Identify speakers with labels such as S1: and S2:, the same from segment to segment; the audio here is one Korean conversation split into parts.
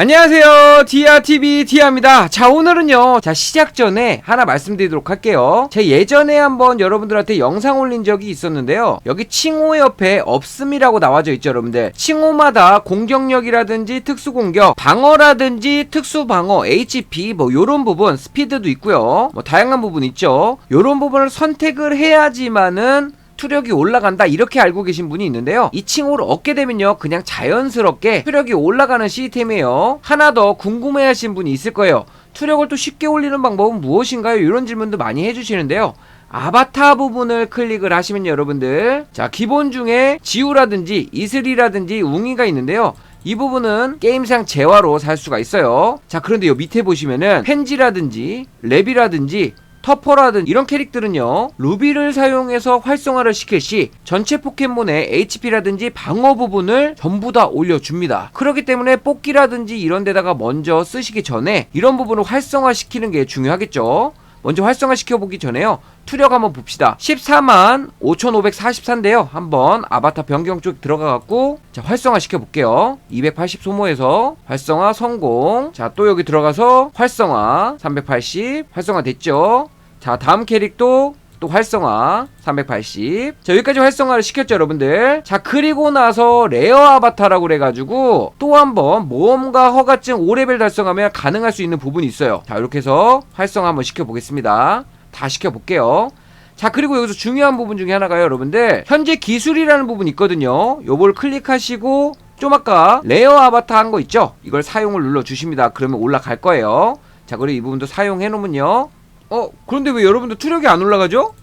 S1: 안녕하세요. 디아TV 디아입니다. 자, 오늘은요. 자, 시작 전에 하나 말씀드리도록 할게요. 제 예전에 한번 여러분들한테 영상 올린 적이 있었는데요. 여기 칭호 옆에 없음이라고 나와져 있죠, 여러분들. 칭호마다 공격력이라든지 특수공격, 방어라든지 특수방어, HP, 뭐, 요런 부분, 스피드도 있고요. 뭐, 다양한 부분 있죠. 요런 부분을 선택을 해야지만은 투력이 올라간다 이렇게 알고 계신 분이 있는데요. 이 칭호를 얻게 되면요. 그냥 자연스럽게 투력이 올라가는 시스템이에요. 하나 더 궁금해 하신 분이 있을 거예요. 투력을 또 쉽게 올리는 방법은 무엇인가요? 이런 질문도 많이 해주시는데요. 아바타 부분을 클릭을 하시면 여러분들 자 기본 중에 지우라든지 이슬이라든지 웅이가 있는데요. 이 부분은 게임상 재화로 살 수가 있어요. 자 그런데 요 밑에 보시면은 펜지라든지 랩이라든지 터퍼라든 이런 캐릭들은요 루비를 사용해서 활성화를 시킬 시 전체 포켓몬의 HP라든지 방어 부분을 전부 다 올려줍니다. 그렇기 때문에 뽑기라든지 이런 데다가 먼저 쓰시기 전에 이런 부분을 활성화 시키는 게 중요하겠죠. 먼저 활성화 시켜보기 전에요 투력 한번 봅시다. 14만 5544인데요. 한번 아바타 변경 쪽 들어가갖고 자 활성화 시켜볼게요. 280 소모해서 활성화 성공. 자 또 여기 들어가서 활성화 380 활성화 됐죠 자 다음 캐릭도 또 활성화 380. 자, 여기까지 활성화를 시켰죠, 여러분들. 자, 그리고 나서 레어 아바타라고 그래가지고 또 한번 모험가 허가증 5레벨 달성하면 가능할 수 있는 부분이 있어요. 자, 이렇게 해서 활성화 한번 시켜보겠습니다. 다 시켜볼게요. 자, 그리고 여기서 중요한 부분 중에 하나가요, 여러분들. 현재 기술이라는 부분이 있거든요. 요걸 클릭하시고 좀 아까 레어 아바타 한 거 있죠? 이걸 사용을 눌러 주십니다. 그러면 올라갈 거예요. 자, 그리고 이 부분도 사용해 놓으면요. 어, 그런데 왜 여러분들 투력이 안 올라가죠?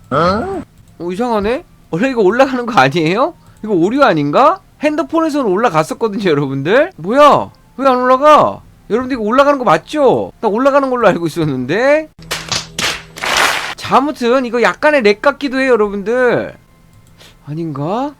S1: 어, 이상하네? 원래 이거 올라가는 거 아니에요? 이거 오류 아닌가? 핸드폰에서는 올라갔었거든요, 여러분들? 뭐야? 왜 안 올라가? 여러분들 이거 올라가는 거 맞죠? 나 올라가는 걸로 알고 있었는데? 자, 아무튼 이거 약간의 렉 같기도 해요, 여러분들. 아닌가?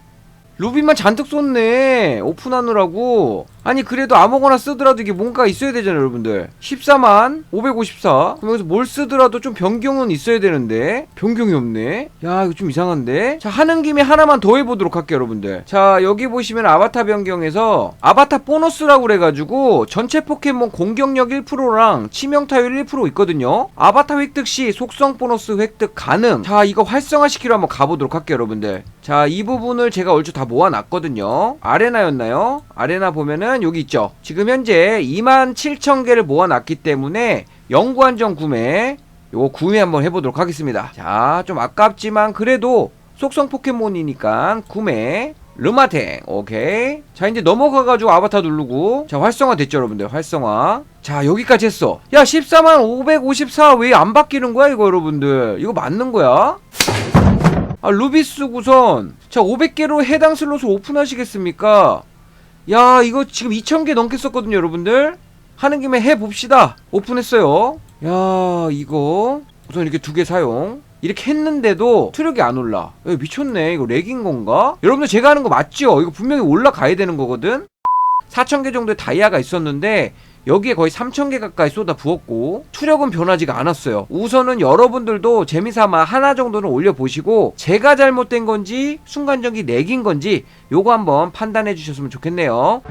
S1: 루비만 잔뜩 쏟네. 오픈하느라고. 아니, 그래도 아무거나 쓰더라도 이게 뭔가 있어야 되잖아요, 여러분들. 14만 554. 그럼 여기서 뭘 쓰더라도 좀 변경은 있어야 되는데. 변경이 없네. 야, 이거 좀 이상한데? 자, 하는 김에 하나만 더 해보도록 할게요, 여러분들. 자, 여기 보시면 아바타 변경에서 아바타 보너스라고 그래가지고 전체 포켓몬 공격력 1%랑 치명타율 1% 있거든요. 아바타 획득 시 속성 보너스 획득 가능. 자, 이거 활성화시키러 한번 가보도록 할게요, 여러분들. 자, 이 부분을 제가 얼추 다 모아놨거든요. 아레나였나요? 아레나 보면은 여기 있죠. 지금 현재 27,000개를 모아놨기 때문에 영구한정 구매 요거 구매 한번 해보도록 하겠습니다. 자, 좀 아깝지만 그래도 속성 포켓몬이니까 구매 르마탱 오케이 자 이제 넘어가가지고 아바타 누르고 자 활성화 됐죠 여러분들 활성화 자 여기까지 했어 야 14만 554 왜 안 바뀌는 거야 이거 여러분들 이거 맞는 거야? 아 루비스 구선 자 500개로 해당 슬롯을 오픈하시겠습니까? 야 이거 지금 2000개 넘게 썼거든요 여러분들. 하는 김에 해봅시다. 오픈했어요. 야 이거. 우선 이렇게 두 개 사용. 이렇게 했는데도 투력이 안 올라. 야, 미쳤네. 이거 렉인 건가? 여러분들 제가 하는 거 맞죠? 이거 분명히 올라가야 되는 거거든 4000개 정도의 다이아가 있었는데 여기에 거의 3000개 가까이 쏟아 부었고 투력은 변하지가 않았어요. 우선은 여러분들도 재미삼아 하나 정도는 올려보시고 제가 잘못된 건지 순간적인 렉인 건지 요거 한번 판단해 주셨으면 좋겠네요